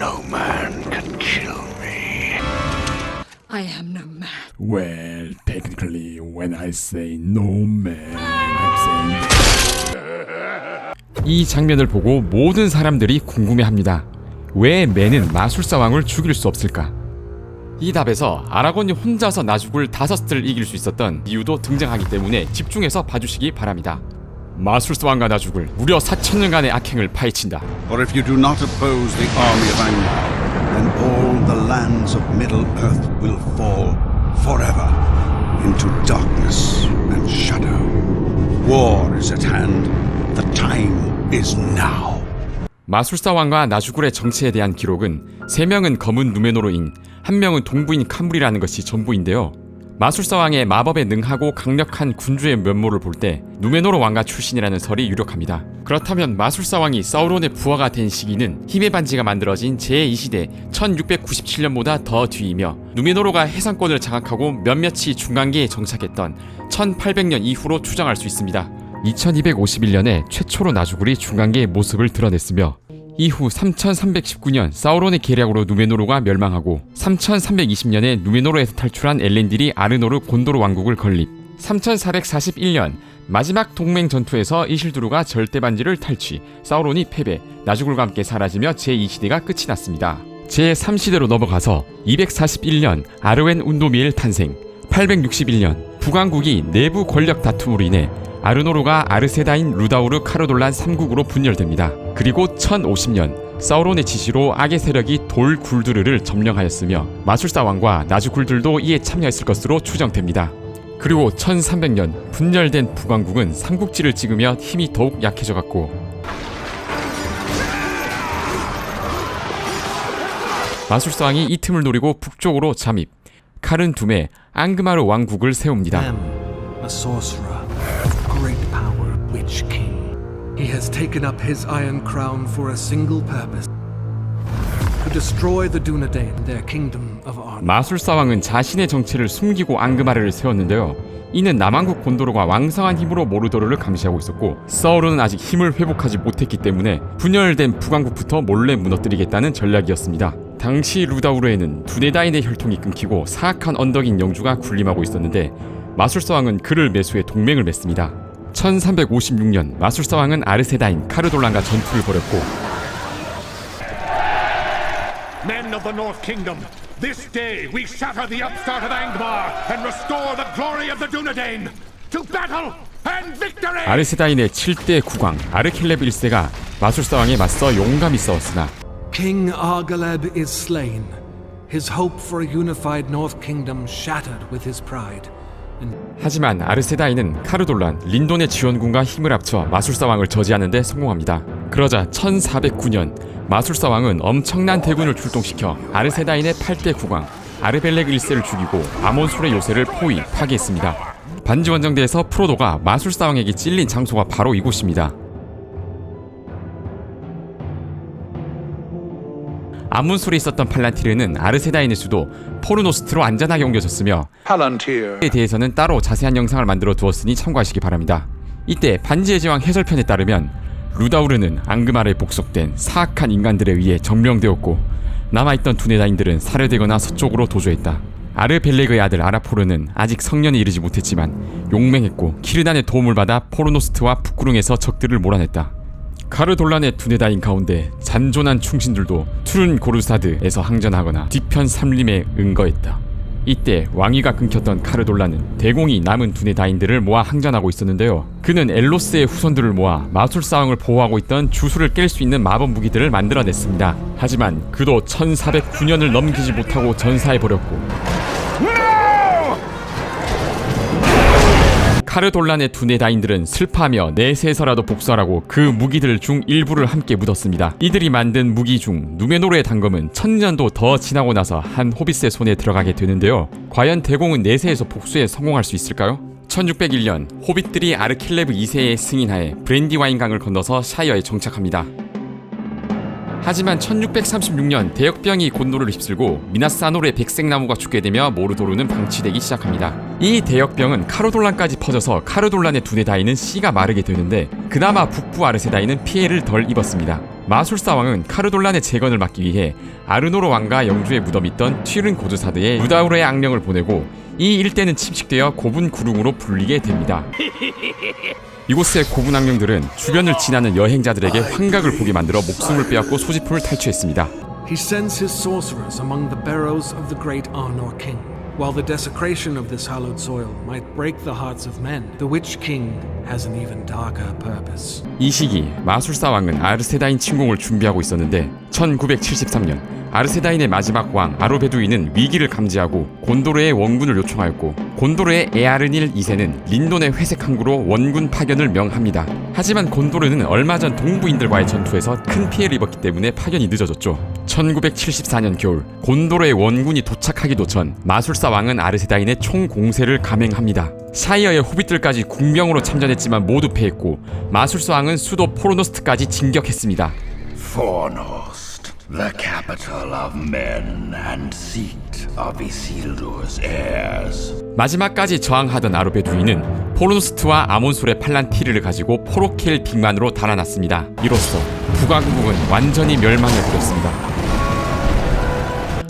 No man can kill me. I am no man. Well, technically, when I say no man, I'm saying 이 장면을 보고 모든 사람들이 궁금해합니다. 왜 맨은 마술사 왕을 죽일 수 없을까? 이 답에서 아라곤이 혼자서 나죽을 다섯을 이길 수 있었던 이유도 등장하기 때문에 집중해서 봐주시기 바랍니다. 마술사왕과 나죽을 무려 4천년간의 악행을 파헤친다. For if you do not oppose the army of Angmar, then all the lands of Middle Earth will fall forever into darkness and shadow. War is at hand. The time is now. 마술사 왕과 나주굴의 정체에 대한 기록은 세명은 검은 누메노로인, 한명은 동부인 캄불이라는 것이 전부인데요. 마술사왕의 마법에 능하고 강력한 군주의 면모를 볼 때 누메노로 왕가 출신이라는 설이 유력합니다. 그렇다면 마술사왕이 사우론의 부하가 된 시기는 힘의 반지가 만들어진 제2시대 1697년보다 더 뒤이며 누메노로가 해상권을 장악하고 몇몇이 중간계에 정착했던 1800년 이후로 추정할 수 있습니다. 2251년에 최초로 나주굴이 중간계의 모습을 드러냈으며 이후 3319년 사우론의 계략으로 누메노로가 멸망하고 3320년에 누메노로에서 탈출한 엘렌딜이 아르노르 곤도르 왕국을 건립. 3441년 마지막 동맹 전투에서 이실두루가 절대 반지를 탈취 사우론이 패배 나주굴과 함께 사라지며 제2시대가 끝이 났습니다. 제3시대로 넘어가서 241년 아르웬 운도미엘 탄생 861년 북왕국이 내부 권력 다툼으로 인해 아르노르가 아르세다인 루다우르 카르돌란 3국으로 분열됩니다. 그리고 1050년 사우론의 지시로 악의 세력이 돌 굴두르를 점령하였으며 마술사 왕과 나주 굴들도 이에 참여했을 것으로 추정됩니다. 그리고 1300년 분열된 북왕국은 삼국지를 찍으며 힘이 더욱 약해져 갔고 마술사 왕이 이 틈을 노리고 북쪽으로 잠입 카른 둠에 앙그마르 왕국을 세웁니다. Has taken up his iron crown for a single purpose to destroy the Dunedain, their kingdom of honor. 마술사 왕은 자신의 정체를 숨기고 앙그마르를 세웠는데요. 이는 남왕국 곤도르가 왕성한 힘으로 모르도르를 감시하고 있었고 사우르는 아직 힘을 회복하지 못했기 때문에 분열된 북왕국부터 몰래 무너뜨리겠다는 전략이었습니다. 당시 루다우르에는 두네다인의 혈통이 끊기고 사악한 언덕인 영주가 군림하고 있었는데 마술사 왕은 그를 매수해 동맹을 맺습니다. 1356년 마술사 왕은 아르세다인 카르돌란과 전투를 벌였고 Men of the North Kingdom, this day we shatter the upstart of Angmar and restore the glory of the Dunedain. To battle and victory! 아르세다인의 7대 국왕 아르킬렙 1세가 마술사 왕에 맞서 용감히 싸웠으나 King Argaleb is slain. His hope for a unified North Kingdom shattered with his pride. 하지만 아르세다인은 카르돌란, 린돈의 지원군과 힘을 합쳐 마술사 왕을 저지하는 데 성공합니다. 그러자 1409년 마술사 왕은 엄청난 대군을 출동시켜 아르세다인의 8대 국왕 아르벨렉 1세를 죽이고 아몬술의 요새를 포위 파괴했습니다. 반지 원정대에서 프로도가 마술사 왕에게 찔린 장소가 바로 이곳입니다. 아몬술에 있었던 팔란티르는 아르세다인의 수도 포르노스트로 안전하게 옮겨졌으며 Palantir. 에 대해서는 따로 자세한 영상을 만들어 두었으니 참고하시기 바랍니다. 이때 반지의 제왕 해설편에 따르면 루다우르는 앙그마르에 복속된 사악한 인간들에 의해 점령되었고 남아있던 두네다인들은 살해되거나 서쪽으로 도주했다. 아르벨렉의 아들 아라포르는 아직 성년에 이르지 못했지만 용맹했고 키르단의 도움을 받아 포르노스트와 북구릉에서 적들을 몰아냈다. 카르돌란의 두네다인 가운데 잔존한 충신들도 투른 고르사드에서 항전하거나 뒤편 삼림에 응거했다. 이때 왕위가 끊겼던 카르돌란은 대공이 남은 두네다인들을 모아 항전하고 있었는데요. 그는 엘로스의 후손들을 모아 마술사왕을 보호하고 있던 주술을 깰 수 있는 마법 무기들을 만들어냈습니다. 하지만 그도 1409년을 넘기지 못하고 전사해버렸고 카르돌란의 두 네다인들은 슬퍼하며 내세에서라도 복수하라고 그 무기들 중 일부를 함께 묻었습니다. 이들이 만든 무기 중 누메노르의 단검은 천년도 더 지나고 나서 한 호빗의 손에 들어가게 되는데요. 과연 대공은 내세에서 복수에 성공할 수 있을까요? 1601년 호빗들이 아르킬레브 2세의 승인하에 브랜디와인 강을 건너서 샤이어에 정착합니다. 하지만 1636년 대역병이 곤도를 휩쓸고 미나스아노르의 백색나무가 죽게 되며 모르도르는 방치되기 시작합니다. 이 대역병은 카르돌란까지 퍼져서 카르돌란의 두네다이는 씨가 마르게 되는데 그나마 북부 아르세다이는 피해를 덜 입었습니다. 마술사 왕은 카르돌란의 재건을 막기 위해 아르노르 왕과 영주에 무덤 있던 튀른 고드사드에 루다우르의 악령을 보내고 이 일대는 침식되어 고분 구릉으로 불리게 됩니다. 이곳의 고분 악령들은 주변을 지나는 여행자들에게 환각을 보게 만들어 목숨을 빼앗고 소지품을 탈취했습니다. He sends his sorcerers among the barrows of the great Arnor king. While the desecration of this hallowed soil might break the hearts of men, the Witch King has an even darker purpose. 이 시기 마술사 왕은 아르세다인 침공을 준비하고 있었는데 1973년 아르세다인의 마지막 왕 아로베두이는 위기를 감지하고 곤도르의 원군을 요청하였고 곤도르의 에아르닐 2세는 린돈의 회색 항구로 원군 파견을 명합니다. 하지만 곤도르는 얼마 전 동부인들과의 전투에서 큰 피해를 입었기 때문에 파견이 늦어졌죠. 1974년 겨울 곤도르의 원군이 도착하기도 전 마술사 왕은 아르세다인의 총 공세를 감행합니다. 샤이어의 호빗들까지 궁병으로 참전했지만 모두 패했고 마술사 왕은 수도 포르노스트까지 진격했습니다. Fornost, the capital of men and seat of Isildur's heirs. 마지막까지 저항하던 아르베두이는 포르노스트와 아몬솔의 팔란티르를 가지고 포로켈 빅만으로 달아났습니다. 이로써 북왕국은 완전히 멸망해 버렸습니다.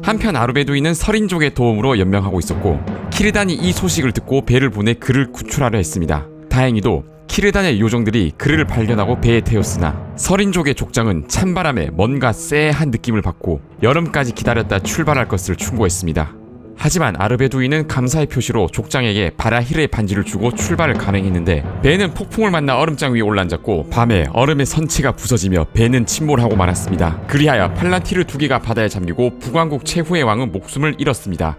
한편 아르베두이는 서린족의 도움으로 연명하고 있었고 키르단이 이 소식을 듣고 배를 보내 그를 구출하려 했습니다. 다행히도 키르단의 요정들이 그를 발견하고 배에 태웠으나 서린족의 족장은 찬바람에 뭔가 쎄한 느낌을 받고 여름까지 기다렸다 출발할 것을 충고했습니다. 하지만 아르베두이는 감사의 표시로 족장에게 바라히르의 반지를 주고 출발을 감행했는데 배는 폭풍을 만나 얼음장 위에 올라앉았고 밤에 얼음의 선체가 부서지며 배는 침몰하고 말았습니다. 그리하여 팔란티르 두 개가 바다에 잠기고 북왕국 최후의 왕은 목숨을 잃었습니다.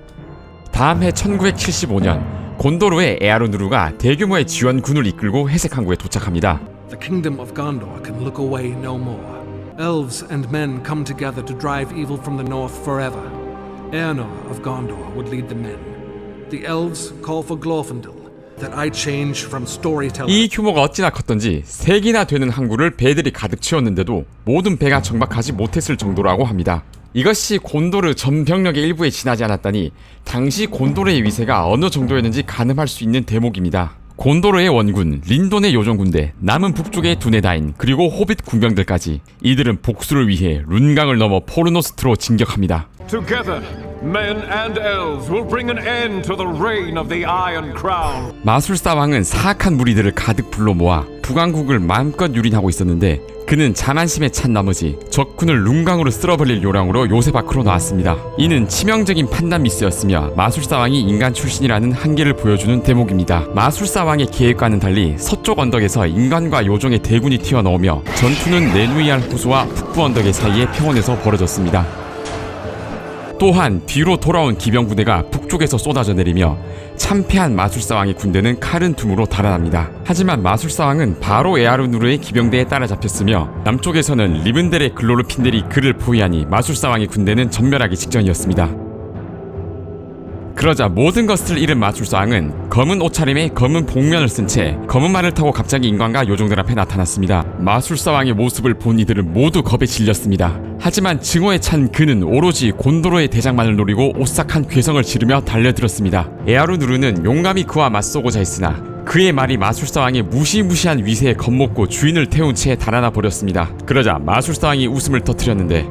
다음 해 1975년 곤도르의 에아르누르가 대규모의 지원군을 이끌고 회색 항구에 도착합니다. The kingdom of Gondor can look away no more. Elves and men come together to drive evil from the north forever. Eanor of Gondor would lead the men. The elves call for Glorfindel. 이 규모가 어찌나 컸던지 3개나 되는 항구를 배들이 가득 채웠는데도 모든 배가 정박하지 못했을 정도라고 합니다. 이것이 곤도르 전 병력의 일부에 지나지 않았다니 당시 곤도르의 위세가 어느 정도였는지 가늠할 수 있는 대목입니다. 곤도르의 원군, 린돈의 요정군대, 남은 북쪽의 두네다인, 그리고 호빗 군병들까지 이들은 복수를 위해 룬강을 넘어 포르노스트로 진격합니다. Together, men and elves will bring an end to the reign of the Iron Crown. 마술사 왕은 사악한 무리들을 가득 불러 모아 북왕국을 마음껏 유린하고 있었는데 그는 자만심에 찬 나머지 적군을 룬강으로 쓸어버릴 요량으로 요새 밖으로 나왔습니다. 이는 치명적인 판단 미스였으며 마술사 왕이 인간 출신이라는 한계를 보여주는 대목입니다. 마술사 왕의 계획과는 달리 서쪽 언덕에서 인간과 요정의 대군이 튀어나오며 전투는 네누이알 호수와 북부 언덕의 사이에 평원에서 벌어졌습니다. 또한 뒤로 돌아온 기병 부대가 북쪽에서 쏟아져 내리며 참패한 마술사왕의 군대는 둠으로 달아납니다. 하지만 마술사왕은 바로 에아르누르의 기병대에 따라잡혔으며 남쪽에서는 리븐델의 글로르핀들이 그를 포위하니 마술사왕의 군대는 전멸하기 직전이었습니다. 그러자 모든 것을 잃은 마술사왕은 검은 옷차림에 검은 복면을 쓴 채 검은 말을 타고 갑자기 인간과 요정들 앞에 나타났습니다. 마술사왕의 모습을 본 이들은 모두 겁에 질렸습니다. 하지만 증오에 찬 그는 오로지 곤도로의 대장만을 노리고 오싹한 괴성을 지르며 달려들었습니다. 에아루누르는 용감히 그와 맞서고자 했으나 그의 말이 마술사왕의 무시무시한 위세에 겁먹고 주인을 태운 채 달아나 버렸습니다. 그러자 마술사왕이 웃음을 터뜨렸는데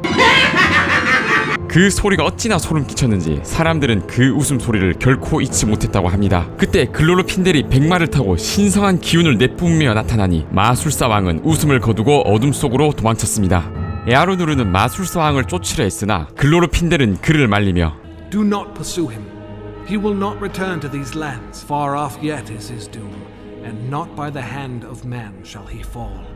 그 소리가 어찌나 소름 끼쳤는지 사람들은 그 웃음소리를 결코 잊지 못했다고 합니다. 그때 글로르 핀델이 백마를 타고 신성한 기운을 내뿜으며 나타나니 마술사 왕은 웃음을 거두고 어둠 속으로 도망쳤습니다. 에아로누르는 마술사 왕을 쫓으려 했으나 글로르 핀델은 그를 말리며 Do not pursue him. He will not return to these lands. Far off yet is his doom, and not by the hand of man shall he fall.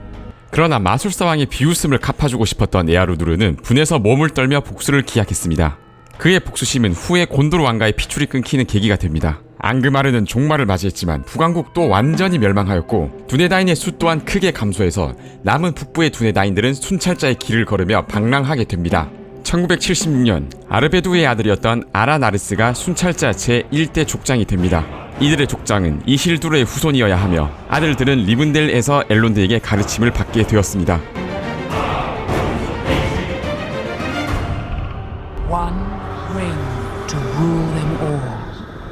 그러나 마술사 왕의 비웃음을 갚아주고 싶었던 에아루누르는 분해서 몸을 떨며 복수를 기약했습니다. 그의 복수심은 후에 곤도르 왕가의 피줄이 끊기는 계기가 됩니다. 앙그마르는 종말을 맞이했지만 북왕국도 완전히 멸망하였고 두네다인의 수 또한 크게 감소해서 남은 북부의 두네다인들은 순찰자의 길을 걸으며 방랑하게 됩니다. 1976년 아르베두의 아들이었던 아라나르스가 순찰자 제1대 족장이 됩니다. 이들의 족장은 이실두르의 후손이어야 하며 아들들은 리븐델에서 엘론드에게 가르침을 받게 되었습니다.